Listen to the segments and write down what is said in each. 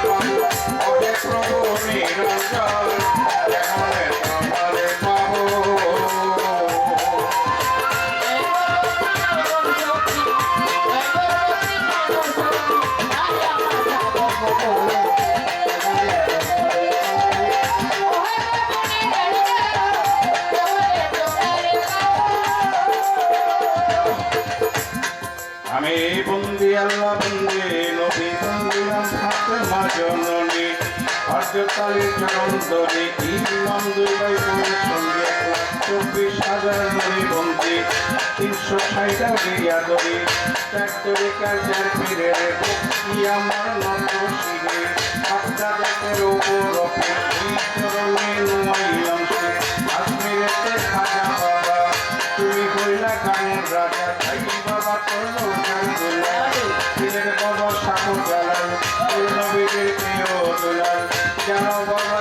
প্রভু নিরঞ্জন কেমনে হরজতালি চরণ দরি ইমাম দুবাই তুমি সঙ্গে চব্বিশ হাজার নবী বন্দি, তিনশো ষাট গিয়া দরি চার তরিকার চার ফিরে আমার নত শিরে। উপর রফে এই চরণে নুমাইলাম সে। আজমিরেতে খাজা বাবা, তুমি হইলা গানের রাজা, তাই বাবা করল গান দুলা দিলের বাবা জালাল ওই নবীদের প্রিয় দুলাল। Yeah.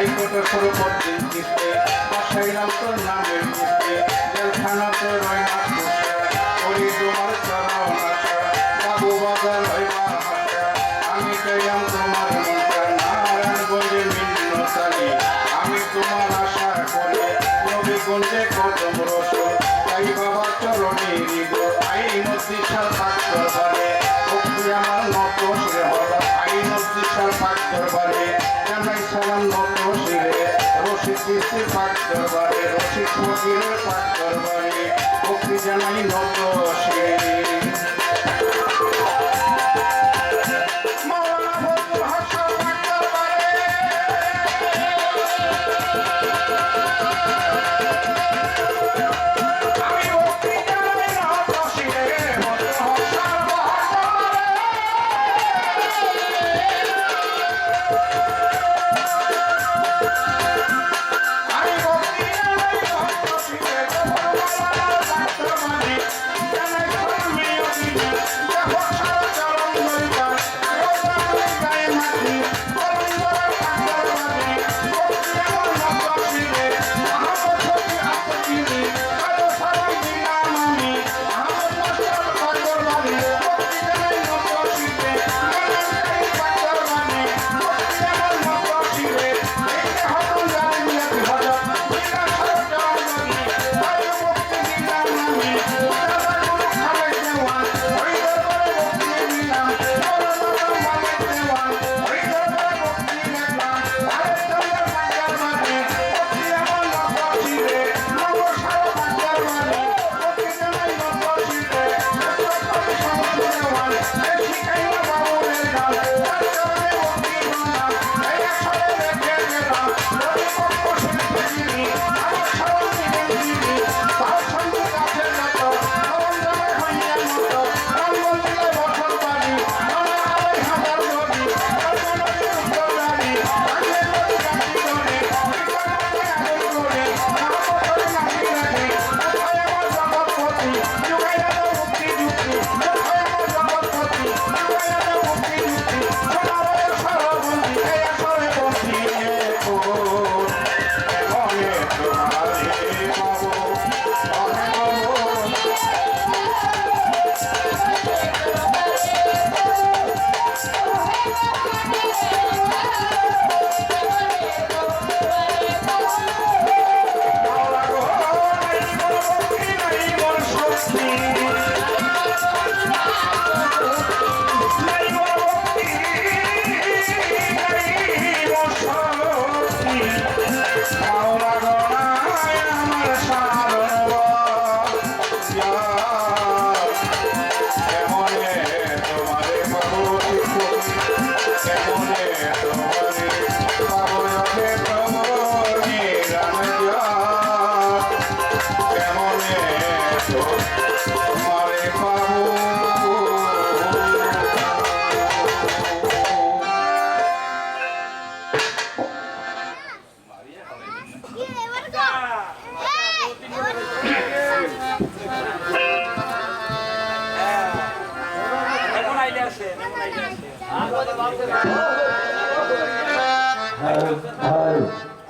দোলা এই কত সরু পদ্মিন কিস্তে বসাইলাম তোর নামের কিস্তে জেলখানা তোর রয়না পোষা করি তোমার চরণ আশা আমি চাইলাম তোমার মনটা নারায়ণগঞ্জে মিন্নতালি আমি তোমার আশা করে নবীগঞ্জে কদম ফকিরের পাক দরবারে ভক্তি জানাই শিরে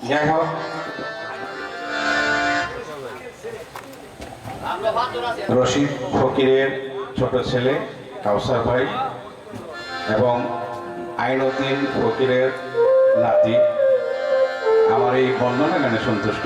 যাই হোক রশিদ ফকিরের ছোট ছেলে, কাউসার ভাই এবং আইনউদ্দিন ফকিরের নাতি আমার এই বর্ণনা গানে সন্তুষ্ট।